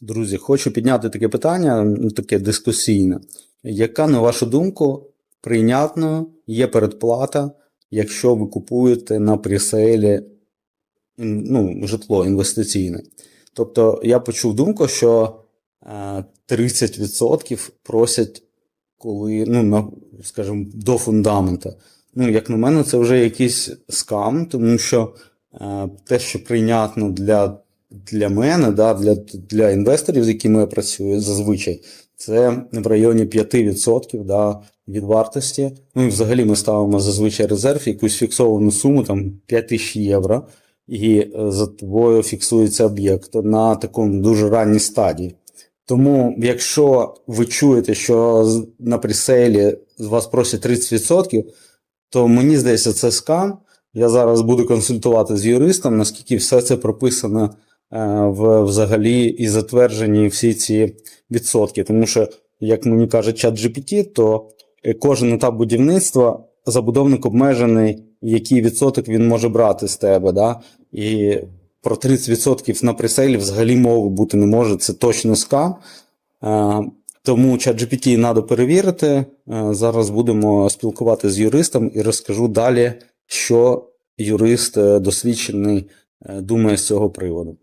Друзі, хочу підняти таке питання, ну, таке дискусійне. Яка, на вашу думку, прийнятною є передплата, якщо ви купуєте на пресейлі ну, житло інвестиційне? Тобто я почув думку, що е, 30% просять, коли, ну, на, скажімо, до фундамента. Ну, як на мене, це вже якийсь скам, тому що е, те, що прийнятно для, для мене, да, для, для інвесторів, з якими я працюю, зазвичай, це в районі 5% да, від вартості. Ну і взагалі ми ставимо зазвичай резерв, якусь фіксовану суму, там 5 тисяч євро, і е, за тобою фіксується об'єкт на такому дуже ранній стадії. Тому, якщо ви чуєте, що на пресейлі з вас просять 30%, то мені здається, це скам. Я зараз буду консультувати з юристом, наскільки все це прописано в взагалі і затверджені всі ці відсотки. Тому що, як мені каже чат GPT, то е, кожен етап будівництва забудовник обмежений, який відсоток він може брати з тебе. Да? І про 30% на пресейлі взагалі мови бути не може, це точно скам. Е, Тому ChatGPT треба перевірити. Е, Зараз будемо спілкуватися з юристом і розкажу далі, що юрист е, досвідчений е, думає з цього приводу.